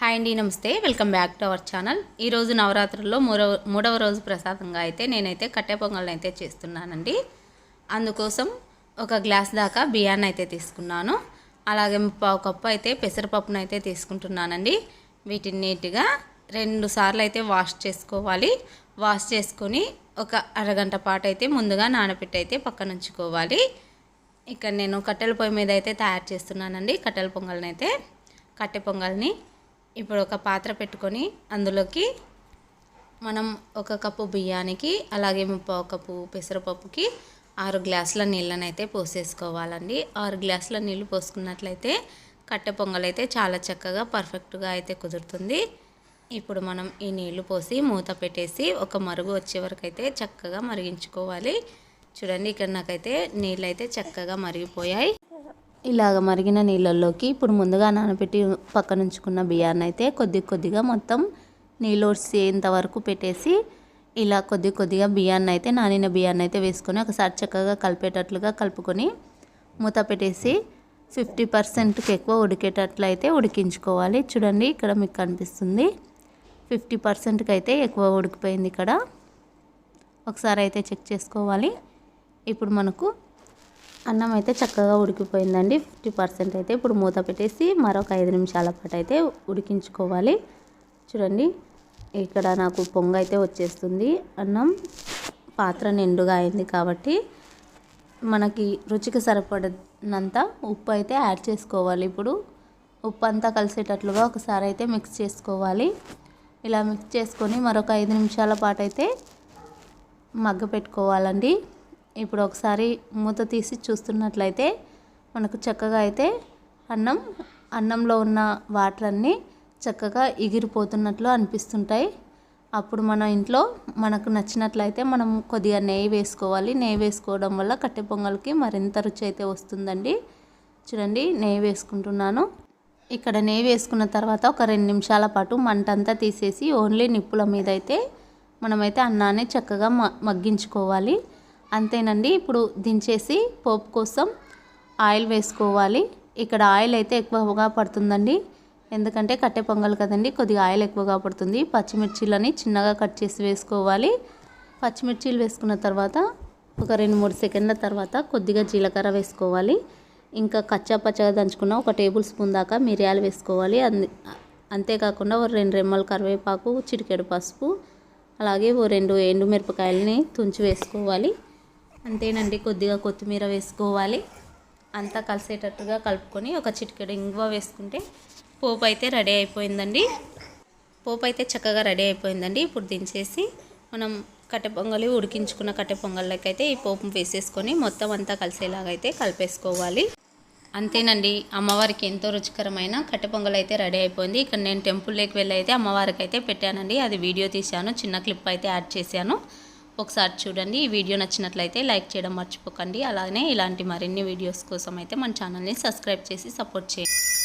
Hi అండి నమస్తే. Welcome back to our channel. ఈరోజు నవరాత్రుల్లో మూడవ మూడవ రోజు ప్రసాదంగా అయితే నేనైతే కట్టె పొంగల్ని అయితే చేస్తున్నానండి. అందుకోసం ఒక గ్లాస్ దాకా బియ్యాన్ని అయితే తీసుకున్నాను. అలాగే పావు కప్పు అయితే పెసరపప్పును అయితే తీసుకుంటున్నానండి. వీటిని నీట్గా రెండు సార్లు అయితే వాష్ చేసుకోవాలి. వాష్ చేసుకొని ఒక అరగంట పాటు అయితే ముందుగా నానబెట్టి అయితే పక్కన ఉంచుకోవాలి ఇక్కడ నేను కట్టెల పొయ్యి మీద అయితే తయారు చేస్తున్నానండి. కట్టెల పొంగల్ని అయితే కట్టె పొంగల్ని ఇప్పుడు ఒక పాత్ర పెట్టుకొని అందులోకి మనం ఒక కప్పు బియ్యానికి అలాగే ముప్పావు కప్పు పెసరపప్పుకి ఆరు గ్లాసుల నీళ్ళని అయితే పోసేసుకోవాలండి. ఆరు గ్లాసుల నీళ్ళు పోసుకున్నట్లయితే కట్టె పొంగల్ అయితే చాలా చక్కగా పర్ఫెక్ట్గా అయితే కుదురుతుంది. ఇప్పుడు మనం ఈ నీళ్ళు పోసి మూత పెట్టేసి ఒక మరుగు వచ్చే వరకు అయితే చక్కగా మరిగించుకోవాలి. చూడండి ఇక్కడ నాకైతే నీళ్ళు అయితే చక్కగా మరిగిపోయాయి. ఇలాగ మరిగిన నీళ్ళల్లోకి ఇప్పుడు ముందుగా నానబెట్టి పక్కన ఉంచుకున్న బియ్యాన్ని అయితే కొద్ది కొద్దిగా మొత్తం నీళ్ళు వచ్చేంత వరకు పెట్టేసి ఇలా కొద్ది కొద్దిగా బియ్యాన్ని అయితే నానిన బియ్యాన్ని అయితే వేసుకొని ఒకసారి చక్కగా కలిపేటట్లుగా కలుపుకొని మూత పెట్టేసి ఫిఫ్టీ పర్సెంట్కి ఎక్కువ ఉడికేటట్లు అయితే ఉడికించుకోవాలి. చూడండి ఇక్కడ మీకు కనిపిస్తుంది. ఫిఫ్టీ పర్సెంట్కి అయితే ఎక్కువ ఉడికిపోయింది ఇక్కడ. ఒకసారి అయితే చెక్ చేసుకోవాలి. ఇప్పుడు మనకు అన్నం అయితే చక్కగా ఉడికిపోయిందండి. ఫిఫ్టీ పర్సెంట్ అయితే ఇప్పుడు మూత పెట్టేసి మరొక ఐదు నిమిషాల పాటు అయితే ఉడికించుకోవాలి. చూడండి ఇక్కడ నాకు పొంగ అయితే వచ్చేస్తుంది. అన్నం పాత్ర నిండుగా అయింది కాబట్టి మనకి రుచికి సరిపడినంత ఉప్పు అయితే యాడ్ చేసుకోవాలి. ఇప్పుడు ఉప్పు అంతా కలిసేటట్లుగా ఒకసారి అయితే మిక్స్ చేసుకోవాలి. ఇలా మిక్స్ చేసుకొని మరొక ఐదు నిమిషాల పాటు అయితే మగ్గ పెట్టుకోవాలండి. ఇప్పుడు ఒకసారి మూత తీసి చూస్తున్నట్లయితే మనకు చక్కగా అయితే అన్నం అన్నంలో ఉన్న వాటర్ అన్నీ చక్కగా ఎగిరిపోతున్నట్లు అనిపిస్తుంటాయి. అప్పుడు మన ఇంట్లో మనకు నచ్చినట్లయితే మనం కొద్దిగా నెయ్యి వేసుకోవాలి. నెయ్యి వేసుకోవడం వల్ల కట్టె పొంగల్కి మరింత రుచి అయితే వస్తుందండి. చూడండి నెయ్యి వేసుకుంటున్నాను. ఇక్కడ నెయ్యి వేసుకున్న తర్వాత ఒక రెండు నిమిషాల పాటు మంటంతా తీసేసి ఓన్లీ నిప్పుల మీద అయితే మనమైతే అన్నాన్ని చక్కగా మ మగ్గించుకోవాలి. అంతేనండి. ఇప్పుడు దించేసి పోపు కోసం ఆయిల్ వేసుకోవాలి. ఇక్కడ ఆయిల్ అయితే ఎక్కువగా పడుతుందండి. ఎందుకంటే కట్టె పొంగల్ కదండి కొద్దిగా ఆయిల్ ఎక్కువగా పడుతుంది. పచ్చిమిర్చిలని చిన్నగా కట్ చేసి వేసుకోవాలి. పచ్చిమిర్చీలు వేసుకున్న తర్వాత ఒక రెండు మూడు సెకండ్ల తర్వాత కొద్దిగా జీలకర్ర వేసుకోవాలి. ఇంకా కచ్చా పచ్చగా దంచుకున్న ఒక టేబుల్ స్పూన్ దాకా మిరియాలు వేసుకోవాలి. అంది అంతేకాకుండా ఒక రెండు రెమ్మల కరివేపాకు చిటికెడు పసుపు అలాగే ఓ రెండు ఎండుమిరపకాయలని తుంచి వేసుకోవాలి. అంతేనండి కొద్దిగా కొత్తిమీర వేసుకోవాలి. అంతా కలిసేటట్టుగా కలుపుకొని ఒక చిటికెడు ఇంగువ వేసుకుంటే పోపు అయితే రెడీ అయిపోయిందండి. పోపు అయితే చక్కగా రెడీ అయిపోయిందండి. ఇప్పుడు దించేసి మనం కట్టె పొంగలి ఉడికించుకున్న కట్టె పొంగళ్ళకైతే ఈ పోపు వేసేసుకొని మొత్తం అంతా కలిసేలాగా అయితే కలిపేసుకోవాలి. అంతేనండి అమ్మవారికి ఎంతో రుచికరమైన కట్టె పొంగల్ అయితే రెడీ అయిపోయింది. ఇక్కడ నేను టెంపుల్లోకి వెళ్ళి అయితే అమ్మవారికి అయితే పెట్టానండి. అది వీడియో తీశాను చిన్న క్లిప్ అయితే యాడ్ చేశాను. ఒకసారి చూడండి. ఈ వీడియో నచ్చినట్లయితే లైక్ చేయడం మర్చిపోకండి. అలానే ఇలాంటి మరిన్ని వీడియోస్ కోసం అయితే మన ఛానల్ని సబ్స్క్రైబ్ చేసి సపోర్ట్ చేయండి.